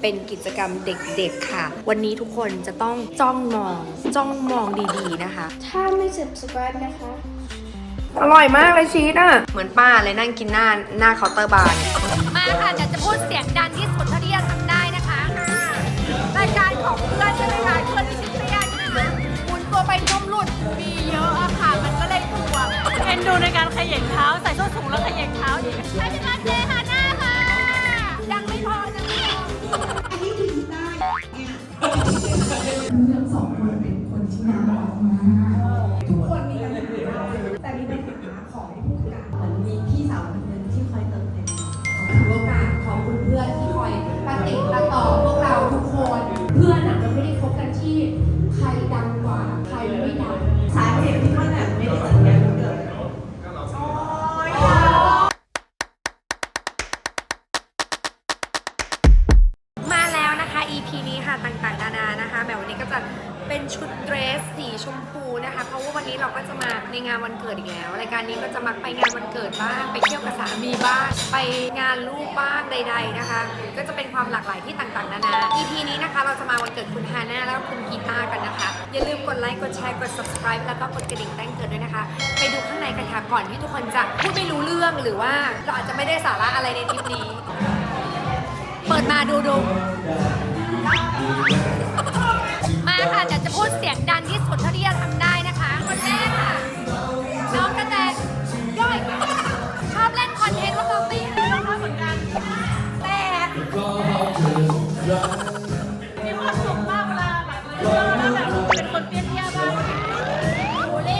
เป็นกิจกรรมเด็กๆค่ะ วันนี้ทุกคนจะต้องจ้องมอง จ้องมองดีๆนะคะ ถ้าไม่ subscribe นะคะ อร่อยมากเลยชีสอะ เหมือนป้าเลยนั่งกินหน้าหน้าเคาน์เตอร์บาร์มาค่ะเดี๋ยวจะพูดเสียงดังที่สุดเท่าที่จะทำได้นะคะ รายการของเพื่อนใช่ไหมคะเพื่อนที่ชื่อเตี้ยนะคะหมุนตัวไปนุ่มหลุดมีเยอะอะค่ะ มันก็เลยถ่วงเอ็นดูในการขย่งเท้า ใส่ส้นสูงแล้วขย่งเท้าอีกใช่ไหมคะเจฮาน่าค่ะยังไม่พอยังไม่พอ ทั้งสองคนเป็นคนที่น่ารัก ไปงานลูกบ้างใด ๆนะคะ ก็จะเป็นความหลากหลายที่ต่างๆนานา EP นี้นะคะเราจะมาวันเกิดคุณฮาน่าแล้วก็คุณกีตาร์กันนะคะ อย่าลืมกดไลค์กดแชร์กด subscribe แล้วก็กดกระดิ่งแจ้งเตือนด้วยนะคะ ไปดูข้างในกันค่ะก่อนที่ทุกคนจะพูดไม่รู้เรื่องหรือว่าเราอาจจะไม่ได้สาระอะไรในทริปนี้ เปิดมาดูดูมาค่ะเดี๋ยวจะพูดเสียงดังที่สุดเท่าที่จะทำได้ คนเปรี้ยวๆบ้างโอเล่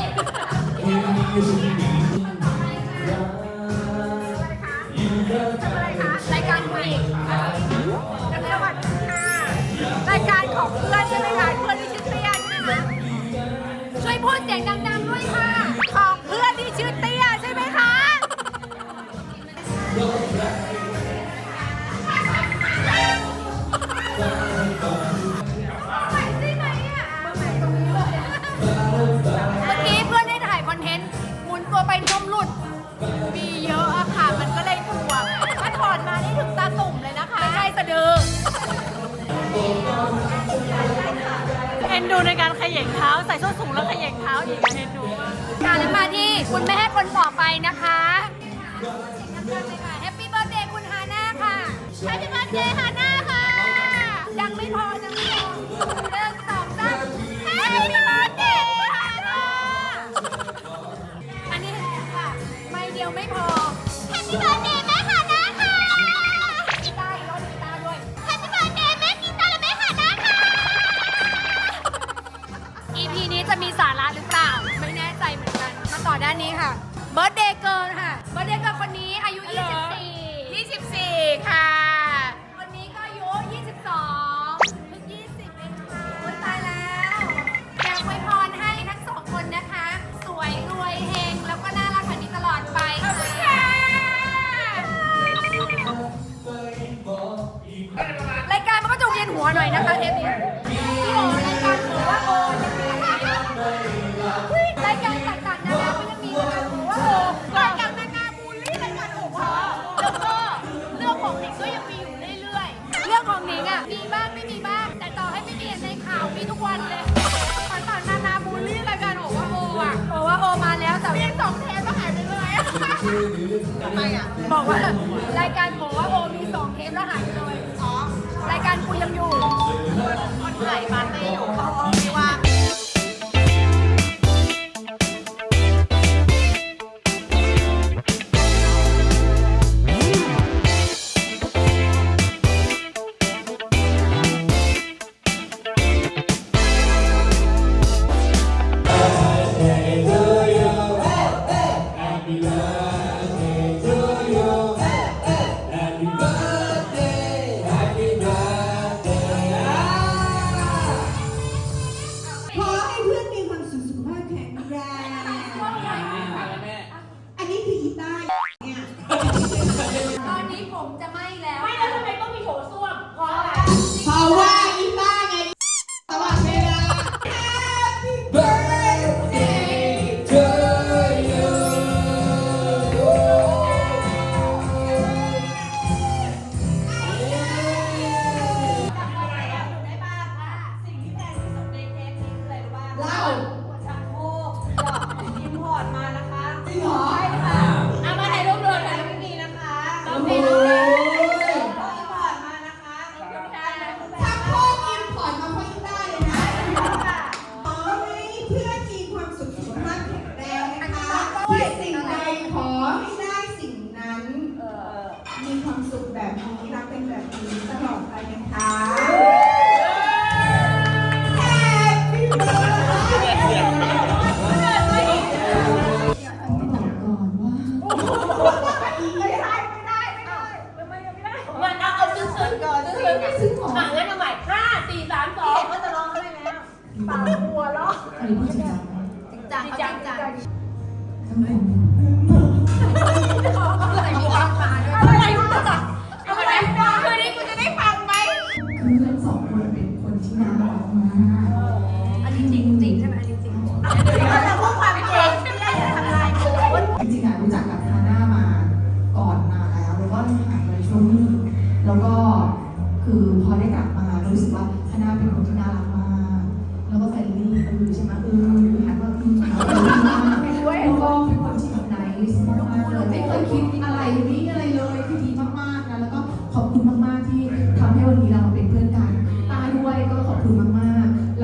ตัวไปนุ่มหลุด มีเยอะอะค่ะ มันก็เลยถ่วงถ้าถอดมานี่ถึงตาตุ่มเลยนะคะ ไม่ใช่สะดือเอ็นดูในการขย่งเท้า ใส่ส้นสูงแล้วขย่งเท้าอีกอะเอ็นดูการแล้วมาที่คุณแม่คนต่อไปนะคะแฮปปี้เบิร์ดเดย์คุณฮาน่าค่ะแฮปปี้เบิร์ดเดย์ฮาน่า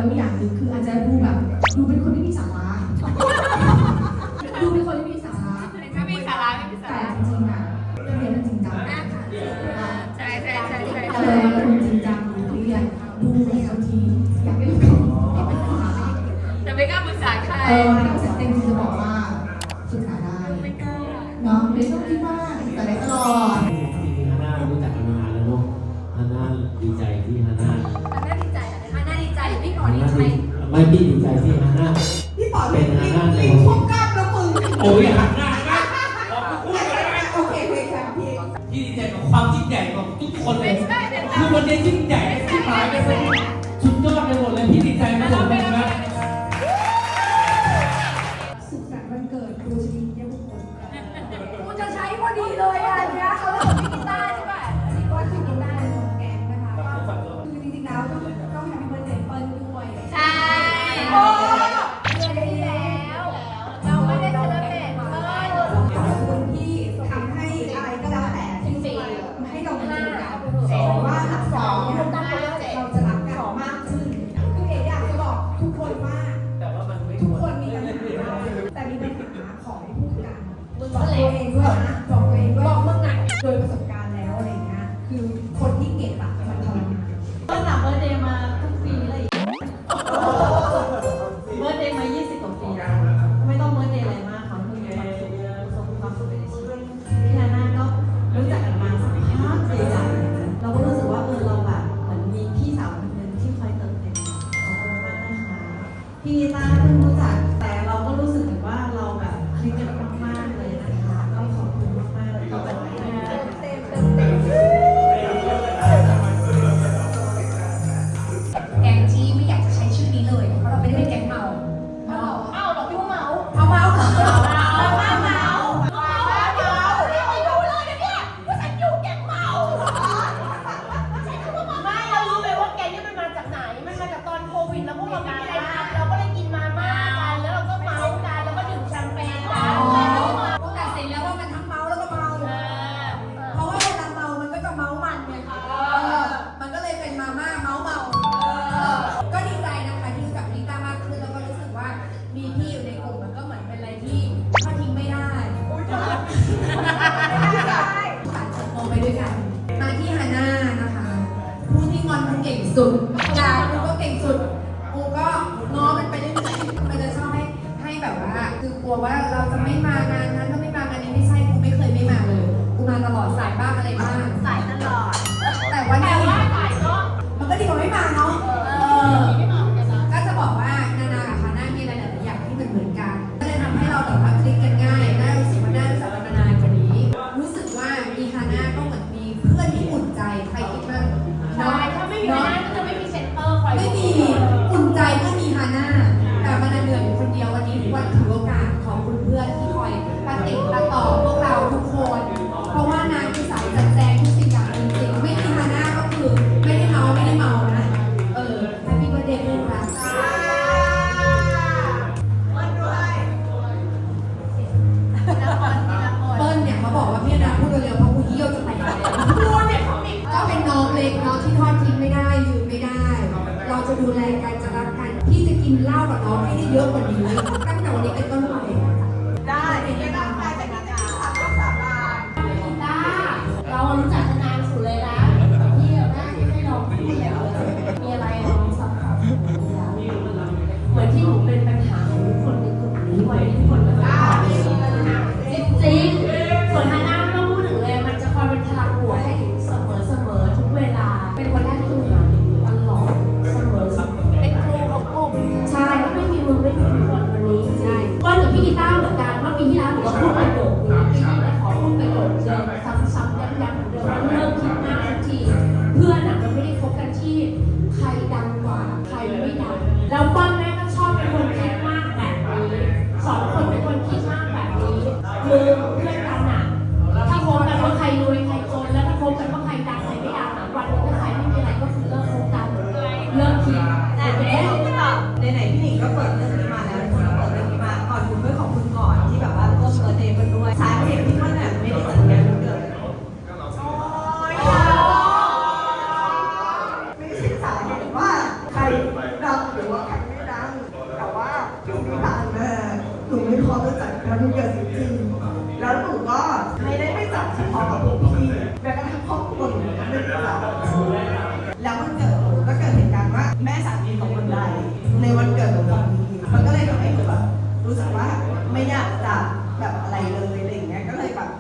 แล้วอย่างหนึ่งคืออาจจะดูแบบดูเป็นคนที่ ยหันหน้าไหมผมพูดไหมโอเคคุยค่ะพี่ที่ดีใจกับความยิ่งใหญ่ของทุกคนเลยคือวันนี้ยิ่งใหญ่ที่หายไปเลย Vì ta.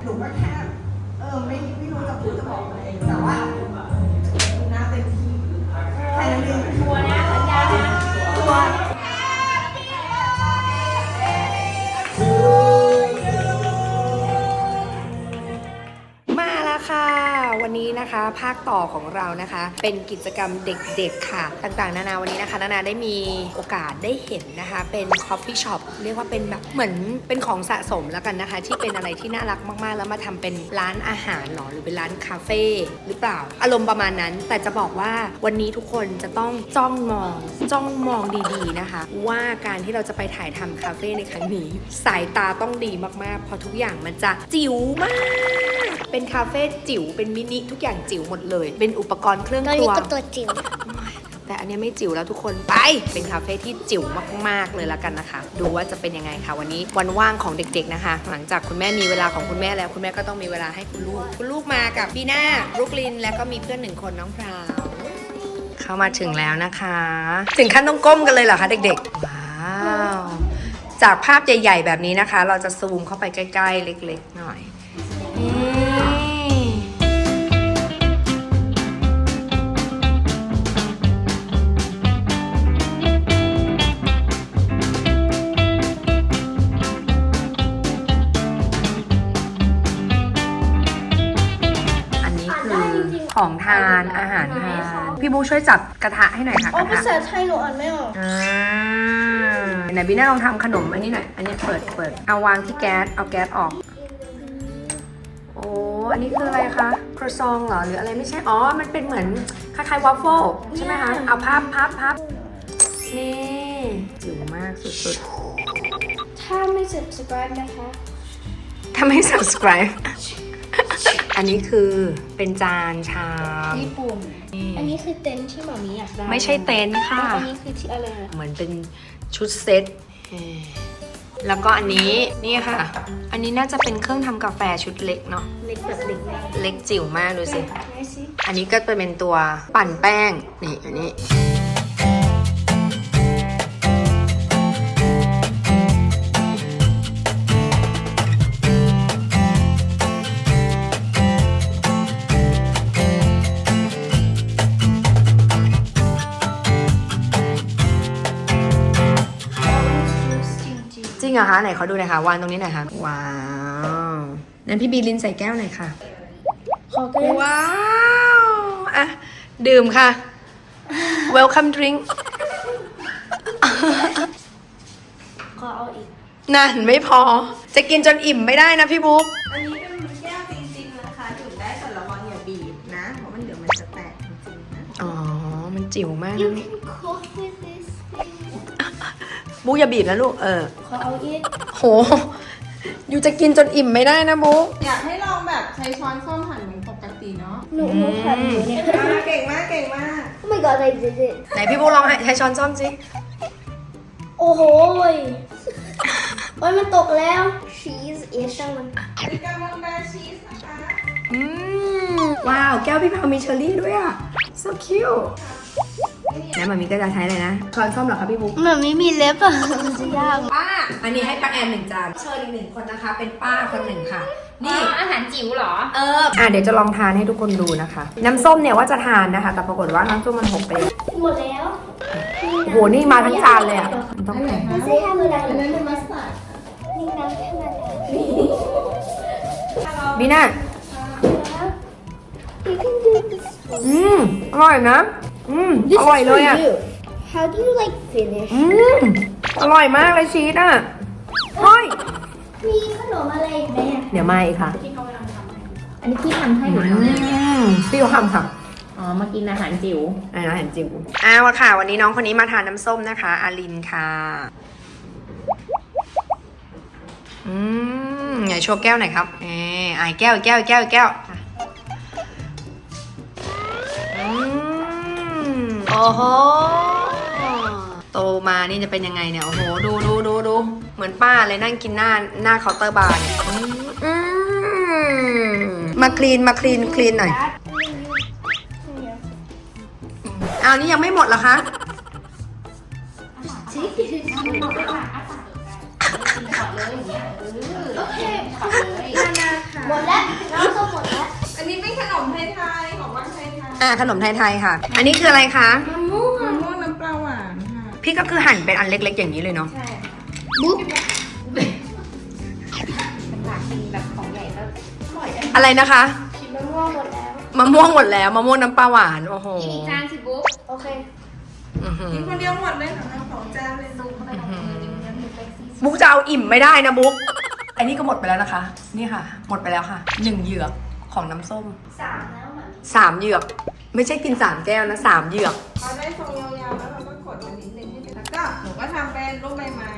หนูก็แค่ เออไม่ไม่รู้จะพูดจะบอกอะไรแต่ ต่อของเรานะคะ เป็นกิจกรรมเด็กๆค่ะ ต่างๆ นานาวันนี้นะคะนานาได้มีโอกาสได้เห็นนะคะ เป็นคอฟฟี่ช็อปเรียกว่าเป็นแบบเหมือนเป็นของสะสมแล้วกันนะคะ ที่เป็นอะไรที่น่ารักมากๆ แล้วมาทำเป็นร้านอาหารหรอหรือเป็นร้านคาเฟ่หรือเปล่า อารมณ์ประมาณนั้น แต่จะบอกว่าวันนี้ทุกคนจะต้องจ้องมอง จ้องมองดีๆนะคะ ว่าการที่เราจะไปถ่ายทำคาเฟ่ในครั้งนี้ สายตาต้องดีมากๆเพราะทุกอย่างมันจะจิ๋วมาก เป็นคาเฟ่จิ๋วเป็นมินิทุกอย่างจิ๋วหมดเลยเป็นอุปกรณ์เครื่องตอนครันี้ว ก็ตัวจิ๋วแต่อันนี้ไม่จิ๋วแล้วทุกคนไป เป็นคาเฟ่ที่จิ๋วมากๆเลยละกันนะคะ ดูว่าจะเป็นยังไงค่ะวันนี้วันว่างของเด็กๆนะคะ หลังจากคุณแม่มีเวลาของคุณแม่แล้ว คุณแม่ก็ต้องมีเวลาให้คุณลูก คุณลูกมากับบีน่าบรุกลิน แล้วก็มีเพื่อนหนึ่งคนน้องพราว เข้ามาถึงแล้วนะคะ ถึงขั้นต้องก้มกันเลยเหรอคะเด็กๆ ว้าว จากภาพใหญ่ ๆ แบบนี้นะคะ เราจะซูมเข้าไปใกล้ ๆ เล็ก ๆ หน่อย ช่วยจับกระทะให้หน่อยค่ะกอ๋อระภาทะษาไทยหนูอ่านไม่ออกอ่าไหนบีน่าลองทำขนมอันนี้หน่อยอันนี้เปิดเปิดเอาวางที่แก๊สเอาแก๊สออก โอ้อันนี้คืออะไรคะครัวซองเหรอหรืออะไรไม่ใช่อ๋อมันเป็นเหมือนคล้ายๆวัฟเฟิลใช่ไหมคะเอาพับพับพับนี่จิ๋วมากสุดถ้าไม่ subscribe นะคะๆถ้าไม่ subscribe อันนี้คือเป็นจานชามญี่ปุ่น อันนี้คือเต็นท์ที่หมามีอยากได้ไม่ใช่เต็นท์ค่ะ อันนี้คือที่อะไรอะเหมือนเป็นชุดเซตเอ่อแล้วก็อันนี้นี่ค่ะ อันนี้น่าจะเป็นเครื่องทำกาแฟชุดเล็กเนาะเล็กแบบเล็กเล็กจิ๋วมากดูสิไหนสิอันนี้ก็เป็นตัวปั่นแป้งนี่อันนี้ งจริงเหรอคะไหนขอดูหน่อยค่ะวางตรงนี้หน่อยค่ะว้าวนั้นพี่บีลินใส่แก้วหน่อยค่ะๆขอเกินว้าวอะดื่มค่ะ welcome drink ขอเอาอีกนั่นไม่พอ จะกินจนอิ่มไม่ได้นะพี่บุ๊กอันนี้เป็นแก้วจริงๆนะคะดื่มได้แต่ระวังอย่าบีบนะเพราะมันเดี๋ยวมันจะแตกจริงๆนะอ๋อมันจิ๋วมาก You นะ can cook with this thing บุ๊กอย่าบีบนะลูก เออ ขอเอาอีกโห อยู่จะกินจนอิ่มไม่ได้นะบุ๊กอยากให้ลองแบบใช้ช้อนส้อมหั่นเหมือนปกติเนาะหนูหนูทำอยู่เนี่ย อ่าเก่งมากเก่งมาก Oh my god I did it ไหนพี่บุ๊กลองให้ใช้ช้อนซ่อมสิโอ้โหยโอ้ยมันตกแล้ว cheese เอ๊ะช่างมันอืมว้าว แก้วพี่พาวมีเชอร์รี่ด้วยอะ so cute แล้วมามีก็จะใช้เลยนะช้อนส้อมเหรอคะพี่บุ๊กมันไม่มีเล็บอะมันจะยากป้า อันนี้ให้ป้าแอนหนึ่งจานเชิญอีกหนึ่งคนนะคะ เป็นป้าคนหนึ่งค่ะ นี่อาหารจิ๋วเหรอ เออ อะเดี๋ยวจะลองทานให้ทุกคนดูนะคะ น้ำส้มเนี่ยว่าจะทานนะคะ แต่ปรากฏว่าน้ำส้มมันหกไปแล้วหมดแล้วโอ้โหนี่มาทั้งจานเลยอะมันต้องแข็งไม่ใช่แค่มือดังอันนั้นเป็นมัสตาร์ดนี่น้ำแค่นั้นบีน่า You can do this อืมอร่อยนะ อืมอร่อยเลยอะ How do you like finish อืม อร่อยมากเลยชีสอะเฮ้ยมีขนมอะไรอีกไหมอะเดี๋ยวมาอีกค่ะ อันนี้พี่ทำให้หนูอืมพี่เขาทำค่ะ อ๋อ มากินอาหารจิ๋ว อาหารจิ๋วอ้าวค่ะ วันนี้น้องคนนี้มาทานน้ำส้มนะคะ อาลินค่ะ อืมไหนโชว์แก้วหน่อยครับเออไอะแก้วอีกแก้วอีกแก้วอีกแก้ว โอ้โหโตมานี่จะเป็นยังไงเนี่ยโอ้โหดูดูดูดูเหมือนป้าเลยนั่งกินหน้าหน้าเคาน์เตอร์บาร์เนี่ยอืมอืมมาคลีนมาคลีนคลีนหน่อยอ้าวนี่ยังไม่หมดเหรอคะโอเคนาคหมดแล้วน้ำส้มหมดแล้ว นนี้เป็นขนมไทยๆของบ้านไทยอ่าขนมไทยๆค่ะ อันนี้คืออะไรคะมะม่วๆมะงม่วงน้ำปลาหวานค่ะ พี่ก็คือหั่นเป็นอันเล็ก ๆ อย่างนี้เลยเนาะบุ๊บอะไรนะคะมะม่วงหมดแล้ว มะม่วงหมดแล้วมะม่วงน้ำปลาหวาน โอ้โหอีกจานสิบุ๊กโอเคอื้อหือกินคนเดียวหมดเลยค่ะทั้งสองจานเลยบุ๊กจะเอาอิ่มไม่ได้นะบุ๊กอันนี้ก็หมดไปแล้วนะคะ นี่ค่ะ หมดไปแล้วค่ะหนึ่งเหยือก ของน้ำส้มสามแล้วเหมือนสามเหยือก ไม่ใช่กินสามแก้วนะสามเหยือกพอได้ทรงยาวๆแล้วเราก็กดมันนิดนึงให้เป็นแล้วก็หนูก็ทำเป็นรูปใบไม้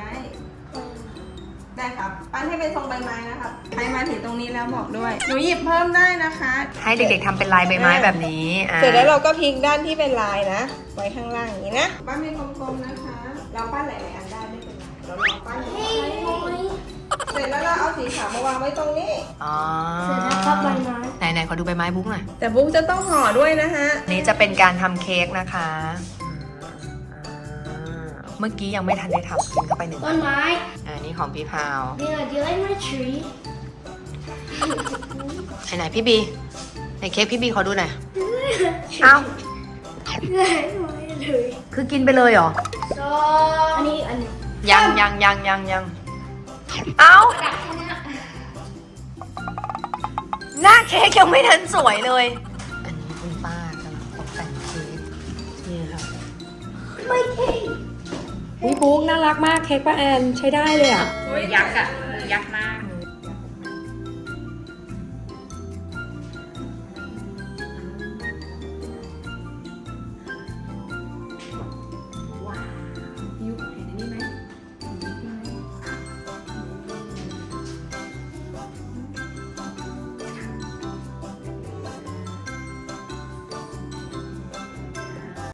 ได้ครับปั้นให้เป็นทรงใบไม้นะครับใครมาถึงตรงนี้แล้วบอกด้วย หนูหยิบเพิ่มได้นะคะให้เด็กๆทำเป็นลายใบไม้แบบนี้อ่าเสร็จแล้วเราก็พลิกด้านที่เป็นลายนะ ไว้ข้างล่างอย่างนี้นะ ปั้นเป็นกลมๆนะคะ เราปั้นหลายๆอัน สร็จแล้วเราเอาสีขาวมาวางไว้ตรงนี้ อ๋อเสร็จแล้วครับใบไม้ ไหนๆขอดูใบไม้บุ๊กหน่อย แต่บุ๊กจะต้องห่อด้วยนะฮะอันนี้จะเป็นการทำเค้กนะคะอ่าเมื่อกี้ยังไม่ทันได้ทำกินเข้าไปหนึ่งต้นไม้อันนี้ของพี่พาว Dina do you like my tree ไหนไหนพี่บี ไหนเค้กพี่บีขอดูหน่อย เอ้าไม่เลยคือกินไปเลยเหรอ so อันนี้อันนี้ยังยังยังยังยัง เอ้า หน้าเค้กยังไม่ทันสวยเลย อันนี้คุณป้ากำลังตกแต่งเค้กนี่ค่ะไม่เท่วิบุ๊กน่ารักมากเค้กป้าแอนใช้ได้เลยอะ ยักษ์อะยักษ์มาก